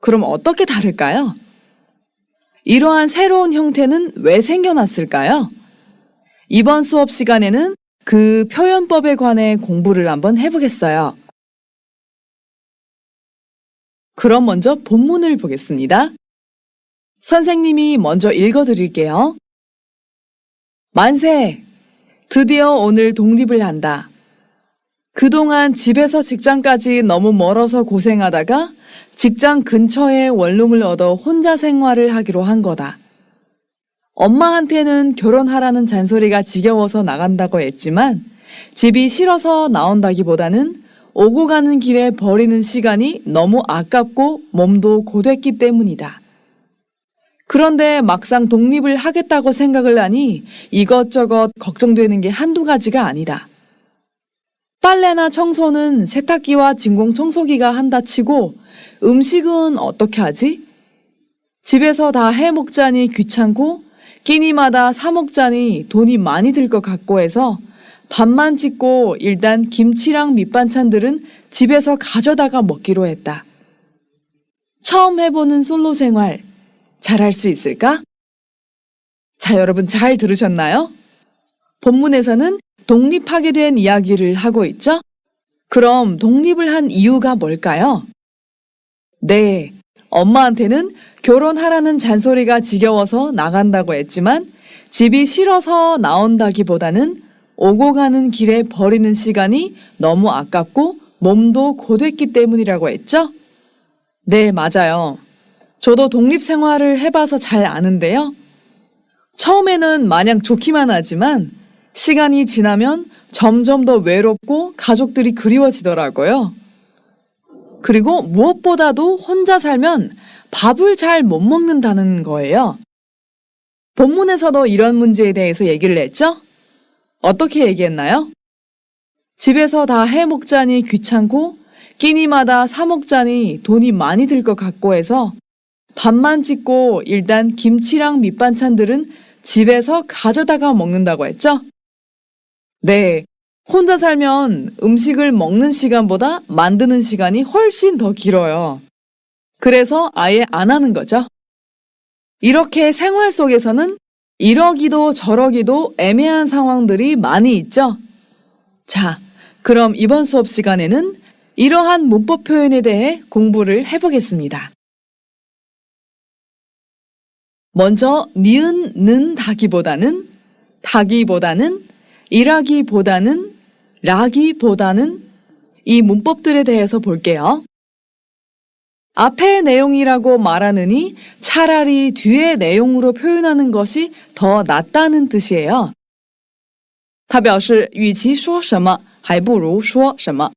그럼 어떻게 다를까요? 이러한 새로운 형태는 왜 생겨났을까요? 이번 수업 시간에는 그 표현법에 관해 공부를 한번 해보겠어요. 그럼 먼저 본문을 보겠습니다. 선생님이 먼저 읽어드릴게요. 만세! 드디어 오늘 독립을 한다. 그동안 집에서 직장까지 너무 멀어서 고생하다가 직장 근처에 원룸을 얻어 혼자 생활을 하기로 한 거다. 엄마한테는 결혼하라는 잔소리가 지겨워서 나간다고 했지만 집이 싫어서 나온다기보다는 오고 가는 길에 버리는 시간이 너무 아깝고 몸도 고됐기 때문이다. 그런데 막상 독립을 하겠다고 생각을 하니 이것저것 걱정되는 게 한두 가지가 아니다. 빨래나 청소는 세탁기와 진공 청소기가 한다 치고 음식은 어떻게 하지? 집에서 다 해 먹자니 귀찮고 끼니마다 사 먹자니 돈이 많이 들 것 같고 해서 밥만 짓고 일단 김치랑 밑반찬들은 집에서 가져다가 먹기로 했다. 처음 해보는 솔로 생활 잘할 수 있을까? 자, 여러분 잘 들으셨나요? 본문에서는 독립하게 된 이야기를 하고 있죠? 그럼 독립을 한 이유가 뭘까요? 네, 엄마한테는 결혼하라는 잔소리가 지겨워서 나간다고 했지만 집이 싫어서 나온다기보다는 오고 가는 길에 버리는 시간이 너무 아깝고 몸도 고됐기 때문이라고 했죠? 네, 맞아요. 저도 독립 생활을 해봐서 잘 아는데요. 처음에는 마냥 좋기만 하지만 시간이 지나면 점점 더 외롭고 가족들이 그리워지더라고요. 그리고 무엇보다도 혼자 살면 밥을 잘 못 먹는다는 거예요. 본문에서도 이런 문제에 대해서 얘기를 했죠? 어떻게 얘기했나요? 집에서 다 해 먹자니 귀찮고 끼니마다 사 먹자니 돈이 많이 들 것 같고 해서 밥만 짓고 일단 김치랑 밑반찬들은 집에서 가져다가 먹는다고 했죠? 네. 혼자 살면 음식을 먹는 시간보다 만드는 시간이 훨씬 더 길어요. 그래서 아예 안 하는 거죠. 이렇게 생활 속에서는 이러기도 저러기도 애매한 상황들이 많이 있죠. 자, 그럼 이번 수업 시간에는 이러한 문법 표현에 대해 공부를 해보겠습니다. 먼저 니은 는 다기보다는 다기보다는 일하기보다는 라기보다는 이 문법들에 대해서 볼게요. 앞의 내용이라고 말하느니 차라리 뒤의 내용으로 표현하는 것이 더 낫다는 뜻이에요. 它表示与其说什么还不如说什么.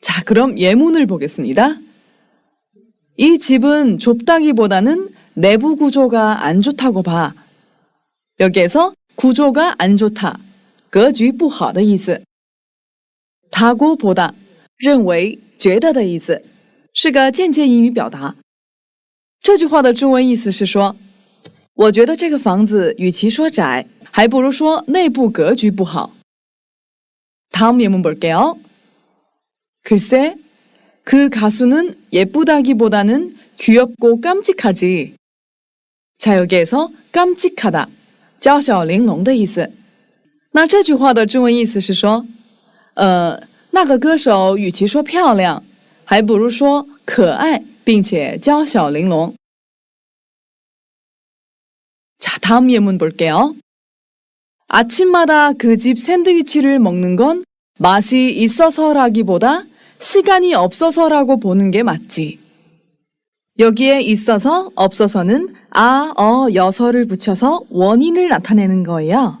자, 그럼 예문을 보겠습니다. 이 집은 좁다기보다는 내부 구조가 안 좋다고 봐. 여기에서 구조가 안 좋다. 格局不好的意思。다고보다认为、觉得的意思，是个间接英语表达。这句话的中文意思是说，我觉得这个房子与其说窄，还不如说内部格局不好。다음예문볼게요。 글쎄그가수는예쁘다기보다는귀엽고깜찍하지。 자여기에서깜찍하다娇小玲珑的意思。 那这句话的中文意思是说，呃，那个歌手与其说漂亮，还不如说可爱，并且娇小玲珑。자, 다음 예문 볼게요. 아침마다 그 집 샌드위치를 먹는 건 맛이 있어서라기보다 시간이 없어서라고 보는 게 맞지. 여기에 있어서 없어서는 아, 어, 여서를 붙여서 원인을 나타내는 거예요.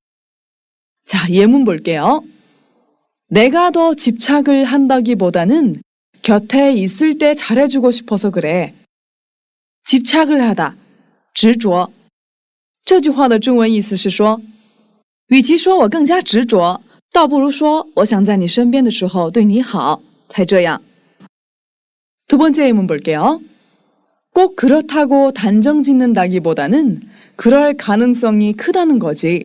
자, 예문 볼게요. 내가 더 집착을 한다기보다는 곁에 있을 때 잘해주고 싶어서 그래. 집착을 하다, 执着.这句话的中文意思是说，与其说我更加执着，倒不如说我想在你身边的时候对你好，才这样。두 번째 예문 볼게요. 꼭 그렇다고 단정짓는다기보다는 그럴 가능성이 크다는 거지.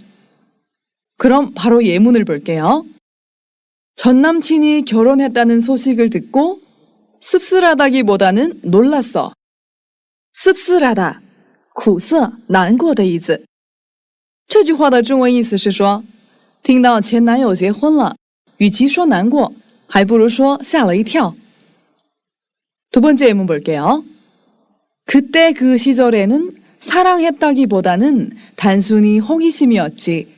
그럼 바로 예문을 볼게요. 전 남친이 결혼했다는 소식을 듣고 씁쓸하다기보다는 놀랐어. 씁쓸하다, 苦涩,难过的意思。这句话的中文意思是说，听到前男友结婚了，与其说难过，还不如说吓了一跳。두 번째 예문 볼게요. 그때 그 시절에는 사랑했다기보다는 단순히 호기심이었지.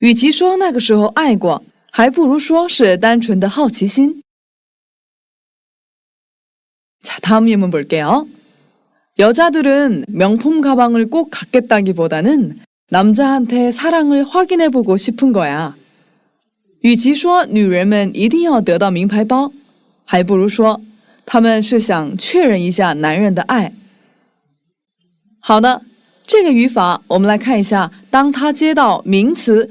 与其说那个时候爱过，还不如说是单纯的好奇心。 자, 다음 예문 볼게요. 여자들은 명품 가방을 꼭 갖겠다기보다는 남자한테 사랑을 확인해보고 싶은 거야. 与其说女人们一定要得到名牌包，还不如说他们是想确认一下男人的爱。好的，这个语法我们来看一下，当它接到名词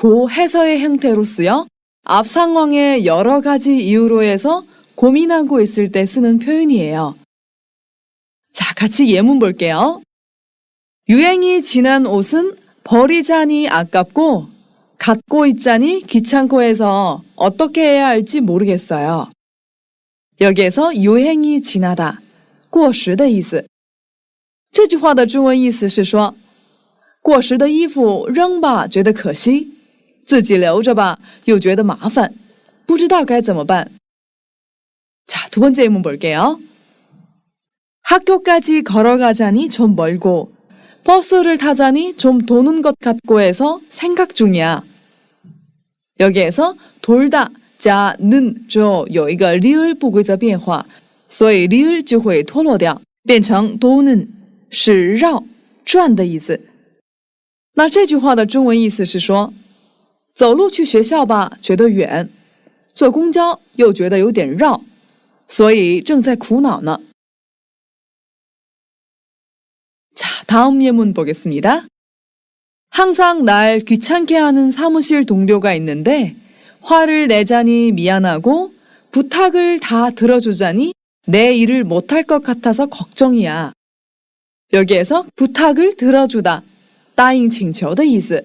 고 해서의 형태로 쓰여 앞 상황의 여러 가지 이유로 해서 고민하고 있을 때 쓰는 표현이에요. 자, 같이 예문 볼게요. 유행이 지난 옷은 버리자니 아깝고 갖고 있자니 귀찮고 해서 어떻게 해야 할지 모르겠어요. 여기에서 유행이 지나다, 过时的意思。这句话的中文意思是说，过时的衣服扔吧觉得可惜， 自己留着吧又觉得麻烦，不知道该怎么办。 자, 두 번째 예문 볼게요. 학교까지 걸어가자니 좀 멀고 버스를 타자니 좀 도는 것 같고 해서 생각 중이야. 여기에서 돌다 加는 之后有一个 리을 不规则变化，所以 리을 就会脱落掉，变成 도는 是绕转的意思。那这句话的中文意思是说， 走路去学校吧，觉得远；坐公交又觉得有点绕，所以正在苦恼呢。 자, 다음 예문 보겠습니다. 항상 날 귀찮게 하는 사무실 동료가 있는데 화를 내자니 미안하고 부탁을 다 들어주자니 내 일을 못할 것 같아서 걱정이야. 여기에서 부탁을 들어주다, 答应请求的意思。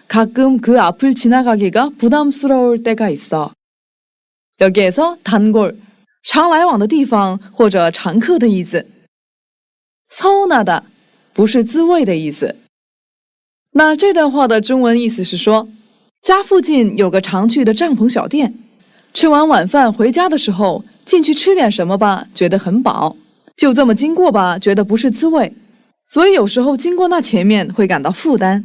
가끔 그 앞을 지나가기가 부담스러울 때가 있어. 여기에서 단골, 常来往的地方或者常客的意思. 서운하다, 不是滋味的意思.那这段话的中文意思是说，家附近有个常去的帐篷小店，吃完晚饭回家的时候进去吃点什么吧，觉得很饱；就这么经过吧，觉得不是滋味，所以有时候经过那前面会感到负担。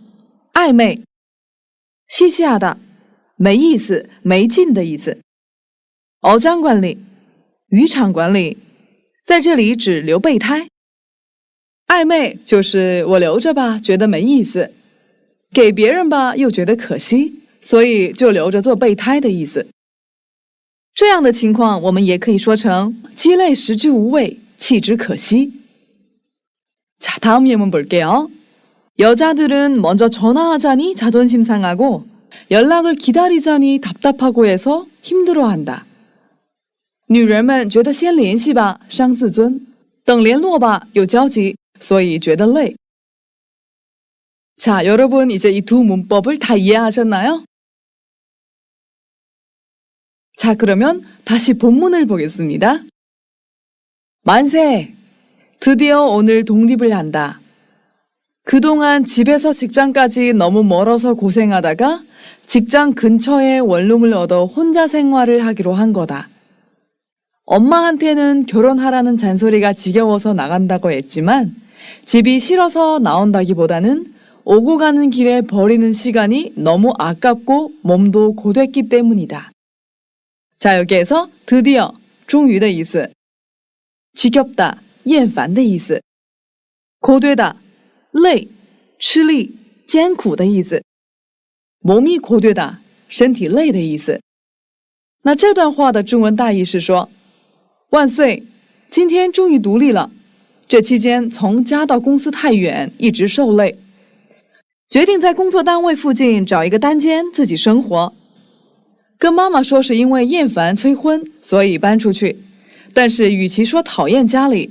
暧昧,시시하다,没意思,没劲的意思. 어장 관리, 渔场管理,在这里指留备胎。暧昧就是我留着吧，觉得没意思；给别人吧，又觉得可惜，所以就留着做备胎的意思。这样的情况，我们也可以说成鸡肋食之无味，弃之可惜。자다음예문볼게요 여자들은먼저전화하자니자존심상하고연락을기다리자니답답하고해서힘들어한다。女人们觉得先联系吧，伤自尊；等联络吧，有交集。所以觉得累。자, 여러분 이제 이 두 문법을 다 이해하셨나요? 자, 그러면 다시 본문을 보겠습니다. 만세! 드디어 오늘 독립을 한다. 그동안 집에서 직장까지 너무 멀어서 고생하다가 직장 근처에 원룸을 얻어 혼자 생활을 하기로 한 거다. 엄마한테는 결혼하라는 잔소리가 지겨워서 나간다고 했지만 집이 싫어서 나온다기보다는 오고 가는 길에 버리는 시간이 너무 아깝고 몸도 고됐기 때문이다. 자, 여기에서 드디어 终于的意思. 지겹다, 厌烦的意思. 고되다, 累,吃力,艰苦的意思. 몸이 고되다, 身体累的意思.那这段话的中文大意是说，万岁，今天终于独立了。这期间从家到公司太远，一直受累，决定在工作单位附近找一个单间自己生活。跟妈妈说是因为厌烦催婚，所以搬出去。但是与其说讨厌家里，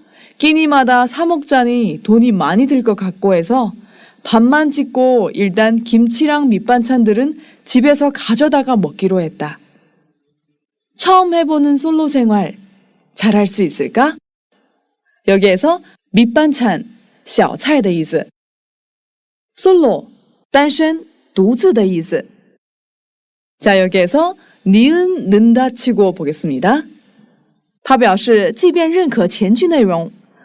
끼니마다 사 먹자니 돈이 많이 들 것 같고 해서 밥만 짓고 일단 김치랑 밑반찬들은 집에서 가져다가 먹기로 했다. 처음 해보는 솔로 생활 잘할 수 있을까? 여기에서 밑반찬, 小菜的意思. 솔로, 单身,独自的意思. 자, 여기에서 니은 는다 치고 보겠습니다. 他表示，即便认可前句内容，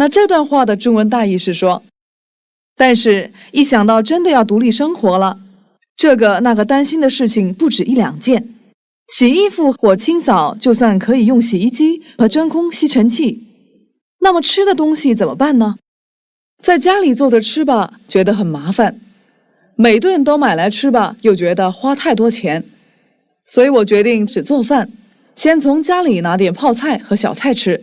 那这段话的中文大意是说，但是，一想到真的要独立生活了，这个那个担心的事情不止一两件。洗衣服或清扫，就算可以用洗衣机和真空吸尘器，那么吃的东西怎么办呢？在家里做着吃吧，觉得很麻烦；每顿都买来吃吧，又觉得花太多钱。所以我决定只做饭，先从家里拿点泡菜和小菜吃。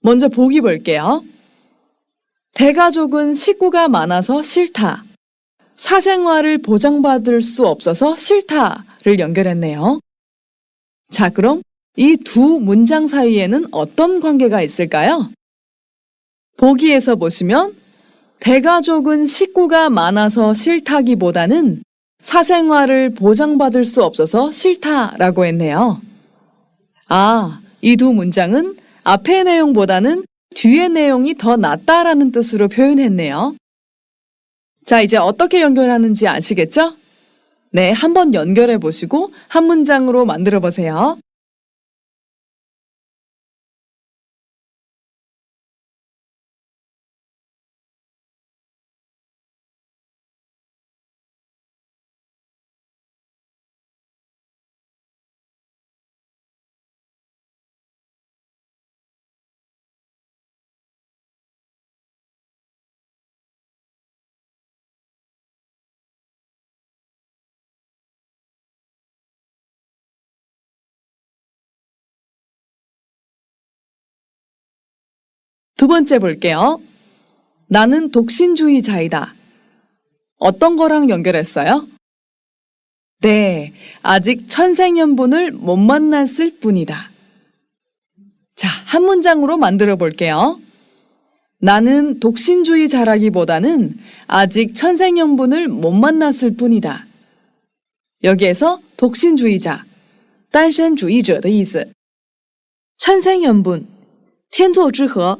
먼저 보기 볼게요. 대가족은 식구가 많아서 싫다. 사생활을 보장받을 수 없어서 싫다를 연결했네요. 자, 그럼 이 두 문장 사이에는 어떤 관계가 있을까요? 보기에서 보시면 대가족은 식구가 많아서 싫다기보다는 사생활을 보장받을 수 없어서 싫다라고 했네요. 아, 이 두 문장은 앞의 내용보다는 뒤의 내용이 더 낫다라는 뜻으로 표현했네요. 자, 이제 어떻게 연결하는지 아시겠죠? 네, 한번 연결해 보시고 한 문장으로 만들어 보세요. 두 번째 볼게요. 나는 독신주의자이다. 어떤 거랑 연결했어요? 네, 아직 천생연분을 못 만났을 뿐이다. 자, 한 문장으로 만들어 볼게요. 나는 독신주의자라기보다는 아직 천생연분을 못 만났을 뿐이다. 여기에서 독신주의자, 单身主义者的意思.参三元本，天作之合，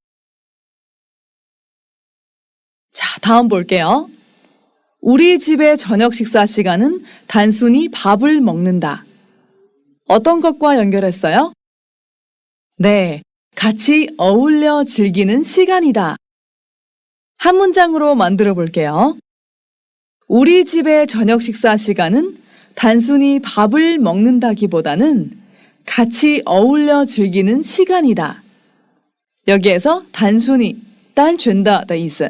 자, 다음 볼게요. 우리 집의 저녁 식사 시간은 단순히 밥을 먹는다. 어떤 것과 연결했어요? 네, 같이 어울려 즐기는 시간이다. 한 문장으로 만들어 볼게요. 우리 집의 저녁 식사 시간은 단순히 밥을 먹는다기보다는 같이 어울려 즐기는 시간이다. 여기에서 단순히 딴 준다 다意思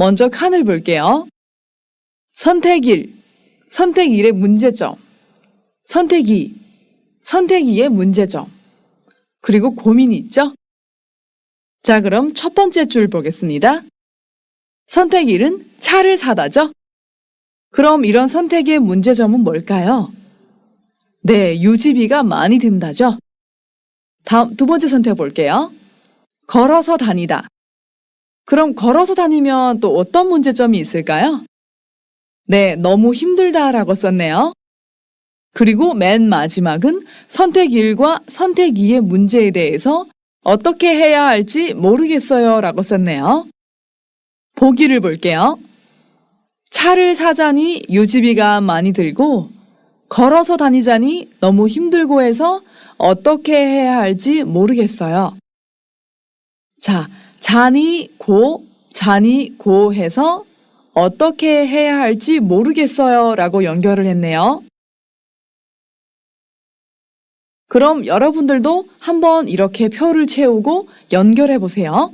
먼저 칸을 볼게요. 선택 1, 선택 1의 문제점, 선택 2, 선택 2의 문제점, 그리고 고민이 있죠? 자, 그럼 첫 번째 줄 보겠습니다. 선택 1은 차를 사다죠? 그럼 이런 선택의 문제점은 뭘까요? 네, 유지비가 많이 든다죠? 다음 두 번째 선택 볼게요. 걸어서 다니다. 그럼 걸어서 다니면 또 어떤 문제점이 있을까요? 네, 너무 힘들다라고 썼네요. 그리고 맨 마지막은 선택 1과 선택 2의 문제에 대해서 어떻게 해야 할지 모르겠어요 라고 썼네요. 보기를 볼게요. 차를 사자니 유지비가 많이 들고 걸어서 다니자니 너무 힘들고 해서 어떻게 해야 할지 모르겠어요. 자, 자니 고, 자니 고 해서 어떻게 해야 할지 모르겠어요 라고 연결을 했네요. 그럼 여러분들도 한번 이렇게 표를 채우고 연결해 보세요.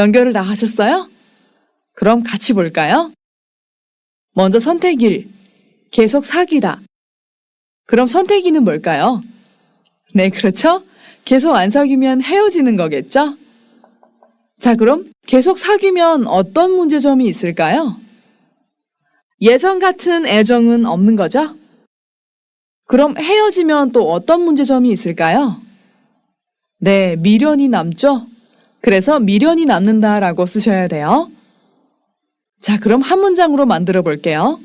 연결을 다 하셨어요? 그럼 같이 볼까요? 먼저 선택 1. 계속 사귀다. 그럼 선택 2는 뭘까요? 네, 그렇죠? 계속 안 사귀면 헤어지는 거겠죠? 자, 그럼 계속 사귀면 어떤 문제점이 있을까요? 예전 같은 애정은 없는 거죠? 그럼 헤어지면 또 어떤 문제점이 있을까요? 네, 미련이 남죠? 그래서 미련이 남는다라고 쓰셔야 돼요. 자, 그럼 한 문장으로 만들어 볼게요.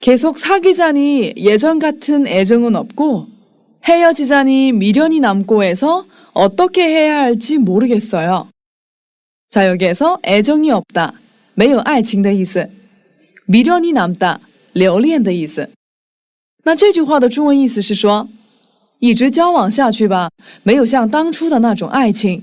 계속 사귀자니 예전 같은 애정은 없고 헤어지자니 미련이 남고 해서 어떻게 해야 할지 모르겠어요. 자, 여기에서 애정이 없다. 没有爱情的意思. 미련이 남다. 留恋的意思.那这句话的中文意思是说，一直交往下去吧，没有像当初的那种爱情。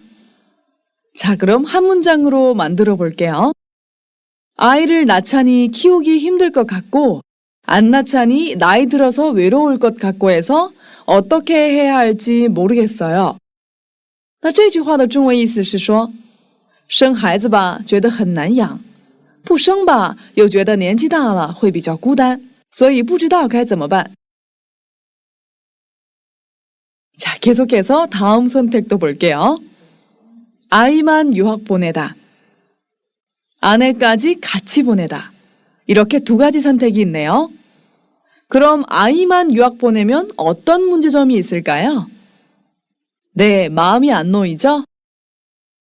자, 그럼 한 문장으로 만들어 볼게요. 아이를 낳자니 키우기 힘들 것 같고, 안 낳자니 나이 들어서 외로울 것 같고 해서 어떻게 해야 할지 모르겠어요. 那这句话的中文意思是说，生孩子吧，觉得很难养；不生吧，又觉得年纪大了会比较孤单，所以不知道该怎么办。 자, 계속해서 다음 선택도 볼게요. 아이만 유학 보내다. 아내까지 같이 보내다. 이렇게 두 가지 선택이 있네요. 그럼 아이만 유학 보내면 어떤 문제점이 있을까요? 네, 마음이 안 놓이죠?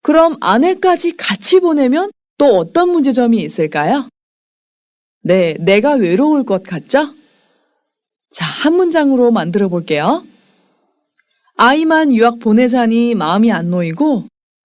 그럼 아내까지 같이 보내면 또 어떤 문제점이 있을까요? 네, 내가 외로울 것 같죠? 자, 한 문장으로 만들어 볼게요. 아이만 유학 보내자니 마음이 안 놓이고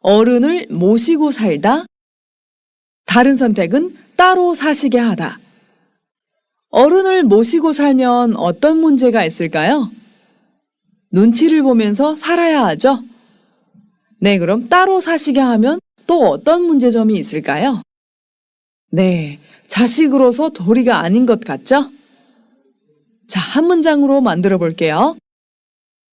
어른을 모시고 살다. 다른 선택은 따로 사시게 하다. 어른을 모시고 살면 어떤 문제가 있을까요? 눈치를 보면서 살아야 하죠. 네, 그럼 따로 사시게 하면 또 어떤 문제점이 있을까요? 네, 자식으로서 도리가 아닌 것 같죠? 자, 한 문장으로 만들어 볼게요.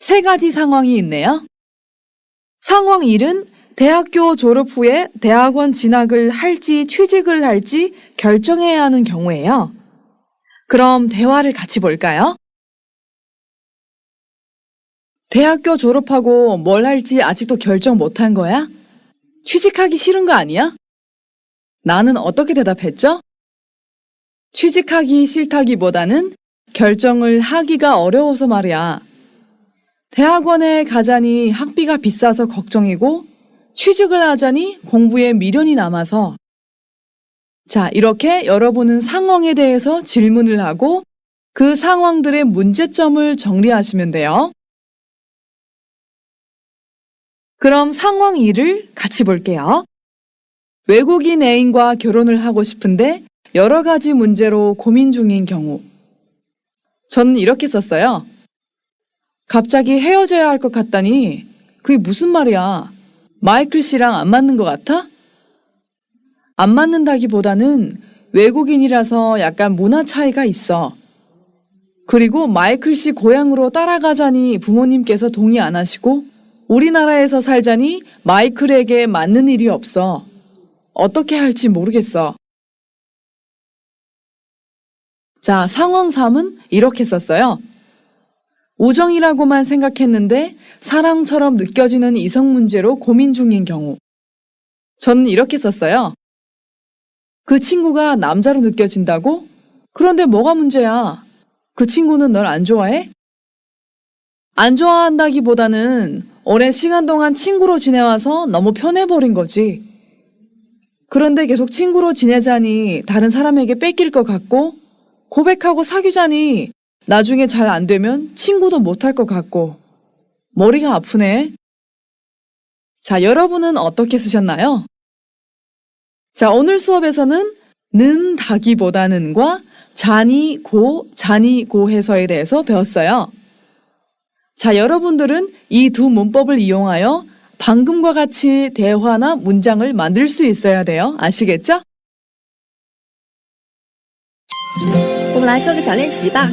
세 가지 상황이 있네요. 상황 1은 대학교 졸업 후에 대학원 진학을 할지 취직을 할지 결정해야 하는 경우예요. 그럼 대화를 같이 볼까요? 대학교 졸업하고 뭘 할지 아직도 결정 못한 거야? 취직하기 싫은 거 아니야? 나는 어떻게 대답했죠? 취직하기 싫다기보다는 결정을 하기가 어려워서 말이야. 대학원에 가자니 학비가 비싸서 걱정이고 취직을 하자니 공부에 미련이 남아서 자, 이렇게 여러분은 상황에 대해서 질문을 하고 그 상황들의 문제점을 정리하시면 돼요. 그럼 상황 2를 같이 볼게요. 외국인 애인과 결혼을 하고 싶은데 여러 가지 문제로 고민 중인 경우. 저는 이렇게 썼어요. 갑자기 헤어져야 할 것 같다니 그게 무슨 말이야? 마이클 씨랑 안 맞는 것 같아? 안 맞는다기보다는 외국인이라서 약간 문화 차이가 있어. 그리고 마이클 씨 고향으로 따라가자니 부모님께서 동의 안 하시고 우리나라에서 살자니 마이클에게 맞는 일이 없어. 어떻게 할지 모르겠어. 자, 상황 3은 이렇게 썼어요. 우정이라고만 생각했는데 사랑처럼 느껴지는 이성 문제로 고민 중인 경우. 저는 이렇게 썼어요. 그 친구가 남자로 느껴진다고? 그런데 뭐가 문제야? 그 친구는 널 안 좋아해? 안 좋아한다기보다는 오랜 시간 동안 친구로 지내와서 너무 편해버린 거지. 그런데 계속 친구로 지내자니 다른 사람에게 뺏길 것 같고, 고백하고 사귀자니 나중에 잘 안 되면 친구도 못할 것 같고, 머리가 아프네. 자, 여러분은 어떻게 쓰셨나요? 자, 오늘 수업에서는 는 다기보다는과 자니 고, 자니 고 해서에 대해서 배웠어요. 자, 여러분들은 이 두 문법을 이용하여 방금과 같이 대화나 문장을 만들 수 있어야 돼요. 아시겠죠? 我们来做个小练习吧。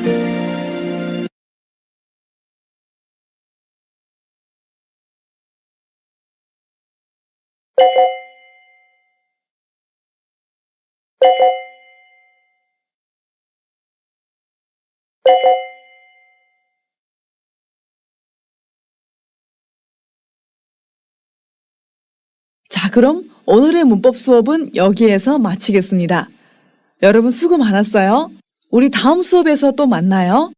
자, 그럼 오늘의 문법 수업은 여기에서 마치겠습니다. 여러분 수고 많았어요. 우리 다음 수업에서 또 만나요.